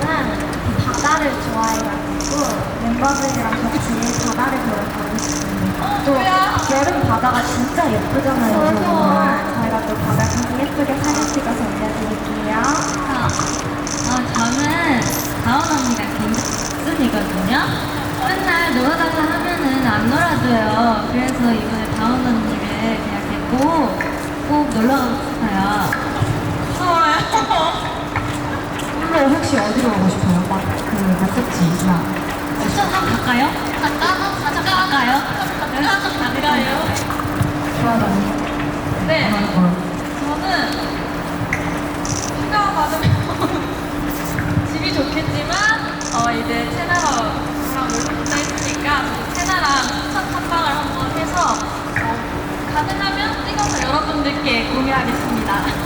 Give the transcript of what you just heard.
저는 바다를 좋아해가지고 멤버들이랑 같이 바다를 보러 가고 싶습니다. 또 여름 바다가 진짜 예쁘잖아요. 저희가 또 바다 가서 예쁘게 사진 찍어서 올려드릴게요. 어, 저는 다운 언니가 김순이거든요. 맨날 놀아달라 하면은 안 놀아줘요. 그래서 이번에 다운 언니를 그냥 데리고 꼭 놀러 가고 싶어요. 앞으로 혹시 어디로 가고 싶어요? 막그 목적지 이상. 추천하고 갈까요? 갈까? 가자 갈까요? 가자 갈까요? 좋아하다 네. 저는 휴가 받으면 집이 좋겠지만 어 이제 테나라랑 놀다 했으니까 테나랑 추천 탐방을 한번 해서 어, 가능하면 찍어서 여러분들께 공유하겠습니다.